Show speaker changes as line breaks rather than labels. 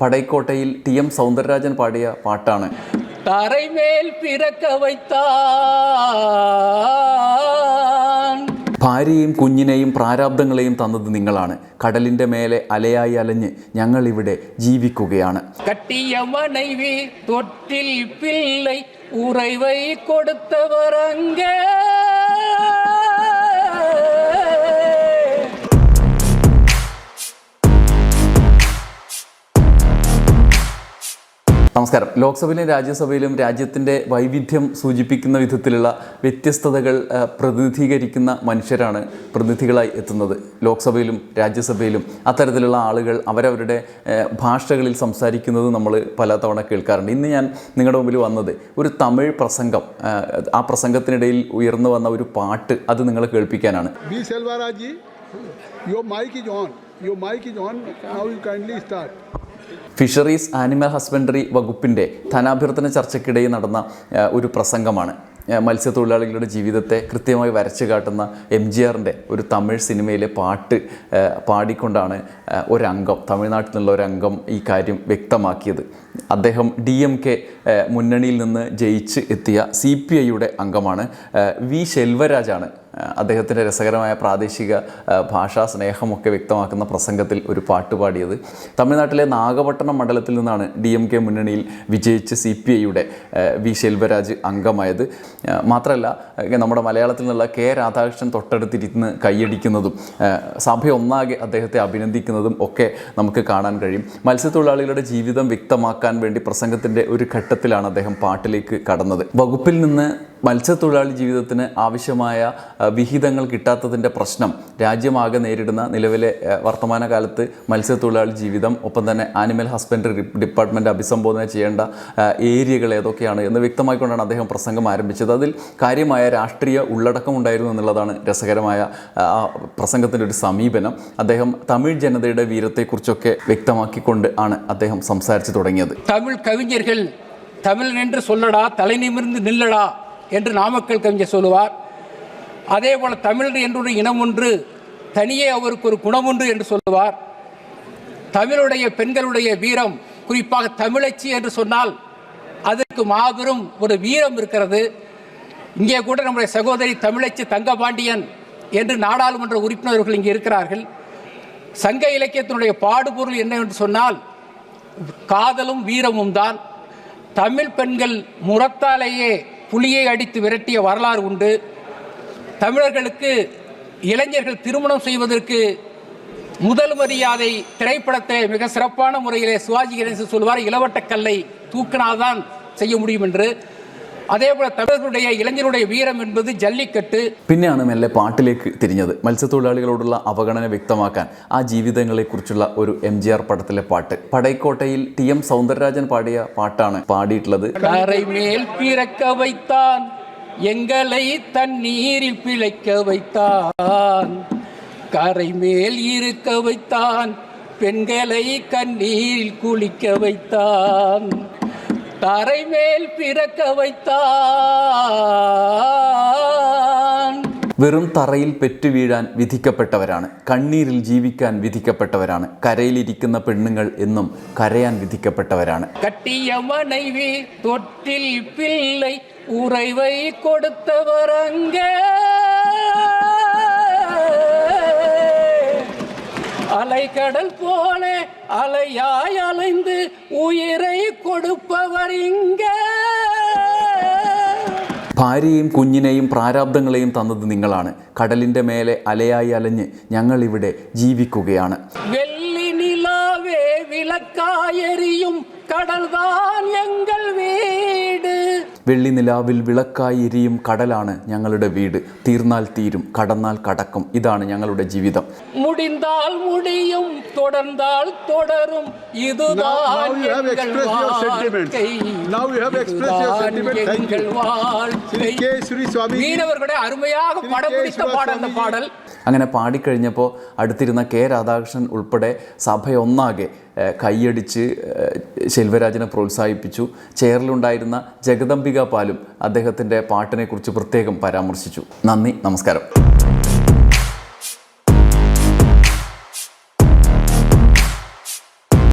പടൈക്കോട്ടയിൽ T M Soundararajan പാടിയ പാട്ടാണ്. ഭാര്യയും കുഞ്ഞിനെയും പ്രാരാബ്ദങ്ങളെയും തന്നത് നിങ്ങളാണ്. കടലിന്റെ മേലെ അലയായി അലഞ്ഞ് ഞങ്ങൾ
ഇവിടെ ജീവിക്കുകയാണ്. കട്ടിയ തൊട്ടിൽ പിള്ളൈ ഉറവൈ കൊടുത്തവർ
നമസ്കാരം. ലോക്സഭയിലും രാജ്യസഭയിലും രാജ്യത്തിന്റെ വൈവിധ്യം സൂചിപ്പിക്കുന്ന വിധത്തിലുള്ള വ്യത്യസ്തതകൾ പ്രതിനിധീകരിക്കുന്ന മനുഷ്യരാണ് പ്രതിനിധികളായി എത്തുന്നത്. ലോക്സഭയിലും രാജ്യസഭയിലും അത്തരത്തിലുള്ള ആളുകൾ അവരവരുടെ ഭാഷകളിൽ സംസാരിക്കുന്നത് നമ്മൾ പലതവണ കേൾക്കാറുണ്ട്. ഇന്ന് ഞാൻ നിങ്ങളുടെ മുമ്പിൽ വന്നത് ഒരു തമിഴ് പ്രസംഗം ആ, പ്രസംഗത്തിനിടയിൽ ഉയർന്നു വന്ന ഒരു പാട്ട് അത് നിങ്ങൾ കേൾപ്പിക്കാനാണ്.
Your mic on your mic on now you kindly on.
Fisheries animal husbandry വകുപ്പിന്റെ ധനാഭ്യർത്ഥന ചർച്ചയ്ക്കിടയിൽ നടന്ന ഒരു പ്രസംഗമാണ്. മത്സ്യത്തൊഴിലാളികളുടെ ജീവിതത്തെ കൃത്യമായി വരച്ചു കാട്ടുന്ന എം ജി ആറിന്റെ ഒരു തമിഴ് സിനിമയിലെ പാട്ട് പാടിക്കൊണ്ടാണ് ഒരംഗം തമിഴ്നാട്ടിൽ നിന്നുള്ള ഒരംഗം ഈ കാര്യം വ്യക്തമാക്കിയത്. അദ്ദേഹം ഡി എം കെ മുന്നണിയിൽ നിന്ന് ജയിച്ച് എത്തിയ സി പി ഐയുടെ അംഗമാണ് വി ശെൽവരാജാണ്. അദ്ദേഹത്തിന്റെ രസകരമായ പ്രാദേശിക ഭാഷാ സ്നേഹമൊക്കെ വ്യക്തമാക്കുന്ന പ്രസംഗത്തിൽ ഒരു പാട്ട് പാടിയത്. തമിഴ്നാട്ടിലെ നാഗപട്ടണം മണ്ഡലത്തിൽ നിന്നാണ് ഡി എം കെ മുന്നണിയിൽ വിജയിച്ച് സി പി ഐയുടെ വി ശെൽവരാജ് അംഗമായത്. മാത്രമല്ല നമ്മുടെ മലയാളത്തിൽ നിന്നുള്ള കെ രാധാകൃഷ്ണൻ തൊട്ടടുത്തിരുന്ന് കൈയടിക്കുന്നതും സഭ ഒന്നാകെ അദ്ദേഹത്തെ അഭിനന്ദിക്കുന്നതും ഒക്കെ നമുക്ക് കാണാൻ കഴിയും. മത്സ്യത്തൊഴിലാളികളുടെ ജീവിതം വ്യക്തമാക്കാൻ വേണ്ടി പ്രസംഗത്തിന്റെ ഒരു ഘട്ടത്തിലാണ് അദ്ദേഹം പാട്ടിലേക്ക് കടന്നത്. വകുപ്പിൽ നിന്ന് മത്സ്യത്തൊഴിലാളി ജീവിതത്തിന് ആവശ്യമായ ആ, വിഹിതങ്ങൾ കിട്ടാത്തതിൻ്റെ പ്രശ്നം രാജ്യമാകെ നേരിടുന്ന നിലവിലെ ആ, വർത്തമാനകാലത്ത് മത്സ്യത്തൊഴിലാളി ജീവിതം ഒപ്പം തന്നെ ആനിമൽ ഹസ്ബൻഡറി ഡിപ്പാർട്ട്മെൻറ്റ് അഭിസംബോധന ചെയ്യേണ്ട ആ, ഏരിയകൾ ഏതൊക്കെയാണ് എന്ന് വ്യക്തമായിക്കൊണ്ടാണ് അദ്ദേഹം പ്രസംഗം ആരംഭിച്ചത് അതിൽ കാര്യമായ രാഷ്ട്രീയ ഉള്ളടക്കം ഉണ്ടായിരുന്നു എന്നുള്ളതാണ് രസകരമായ ആ, ആ പ്രസംഗത്തിൻ്റെ ഒരു സമീപനം അദ്ദേഹം തമിഴ് ജനതയുടെ വീരത്തെക്കുറിച്ചൊക്കെ വ്യക്തമാക്കിക്കൊണ്ട് ആണ് അദ്ദേഹം സംസാരിച്ചു തുടങ്ങിയത്
தமிழ் கவிஞர்கள் தமிழ் என்று சொல்லடா தலை நிமிர்ந்து நில்லடா என்று நாமக்கல் கவிஞர் சொல்லுவார். அதே போல் தமிழர் என்றொரு இனம் ஒன்று தனியே அவருக்கு ஒரு குணம் ஒன்று என்று சொல்லுவார். தமிழுடைய பெண்களுடைய வீரம் குறிப்பாக தமிழச்சி என்று சொன்னால் அதற்கு மாபெரும் ஒரு வீரம் இருக்கிறது. இங்கே கூட நம்முடைய சகோதரி தமிழச்சி தங்கபாண்டியன் என்று நாடாளுமன்ற உறுப்பினர்கள் இங்கே இருக்கிறார்கள். சங்க இலக்கியத்தினுடைய பாடுபொருள் என்னவென்று சொன்னால் காதலும் வீரமும் தான் தமிழ் பெண்கள் முரத்தாலேயே புலியை அடித்து விரட்டிய வரலாறு உண்டு. தமிழர்களுக்கு இளைஞர்கள் திருமணம் செய்வதற்கு முதல் மரியாதை திரைப்படத்தை மிக சிறப்பான முறையிலே சிவாஜி கணேசன் சொல்வார் இளவட்டக்கல்லை தூக்கினால்தான் செய்ய முடியும் என்று. அதே போல தமிழர்களுடைய இளைஞருடைய வீரம் என்பது ஜல்லிக்கட்டு
പിന്നെയാണ് മെല്ലെ പാട്ടിലേക്ക് തിരിഞ്ഞത് മത്സ്യത്തൊഴിലാളികളോടുള്ള അവഗണന വ്യക്തമാക്കാൻ ആ ജീവിതങ്ങളെക്കുറിച്ചുള്ള ഒരു എം ജി ആർ പടത്തിലെ പാട്ട് പടൈക്കോട്ടയിൽ ടി എം സൗന്ദരരാജൻ പാടിയ പാട്ടാണ് പാടിയിട്ടുള്ളത്
கரை மேல் பிறக்க வைத்தான் எங்களை தண்ணீரில் பிழைக்க வைத்தான் கரை மேல் இருக்க வைத்தான் பெண்களை கண்ணீரில் குளிக்க வைத்தான் தரை மேல் பிறக்க வைத்தான்
വെറും തറയിൽ പെറ്റു വീഴാൻ വിധിക്കപ്പെട്ടവരാണ് കണ്ണീരിൽ ജീവിക്കാൻ വിധിക്കപ്പെട്ടവരാണ് കരയിലിരിക്കുന്ന പെണ്ണുങ്ങൾ എന്നും കരയാൻ വിധിക്കപ്പെട്ടവരാണ്
கட்டிய மனைவி தொட்டில் பிள்ளை உறைவை கொடுத்தவர் அங்கே அலைக்கடல் போல அலையாய் அலைந்து உயிரை கொடுப்பவர் இங்கே
ഭാര്യയും കുഞ്ഞിനെയും പ്രാരാബ്ദങ്ങളെയും തന്നത് നിങ്ങളാണ് കടലിൻ്റെ മേലെ അലയായി അലഞ്ഞ് ഞങ്ങളിവിടെ ജീവിക്കുകയാണ്
வெள்ளி நிலாவே விளக்காயெறியும் கடல்தான் எங்கள் வீடு
വെള്ളി നിലാവിൽ വിളക്കായി എരിയും കടലാണ് ഞങ്ങളുടെ വീട് തീർന്നാൽ തീരും കടന്നാൽ കടക്കും ഇതാണ് ഞങ്ങളുടെ ജീവിതം
முடிந்தால் முடியும் தொடர்ந்தால் தொடரும் இதுதான்
Now- now you have
எங்கள்
expressed your sentiments.
வாழ்க்கை
Now you have expressed your
இதுதான்
sentiments. Thank
எங்கள்
you.
வாழ்க்கை
Sri K. Sri Swami.
மீனவர்களுடைய அருமையாக
Sri
படம்
K.
பிடித்த
Sri
பாடல் அந்த
Swami.
பாடல்
അങ്ങനെ പാടിക്കഴിഞ്ഞപ്പോൾ അടുത്തിരുന്ന കെ രാധാകൃഷ്ണൻ ഉൾപ്പെടെ സഭയൊന്നാകെ ഏഹ്, കൈയടിച്ച് ശെൽവരാജനെ പ്രോത്സാഹിപ്പിച്ചു. ചെയറിലുണ്ടായിരുന്ന ജഗദംബിക പാലും അദ്ദേഹത്തിന്റെ പാട്ടിനെക്കുറിച്ച് പ്രത്യേകം പരാമർശിച്ചു. നന്ദി നമസ്കാരം.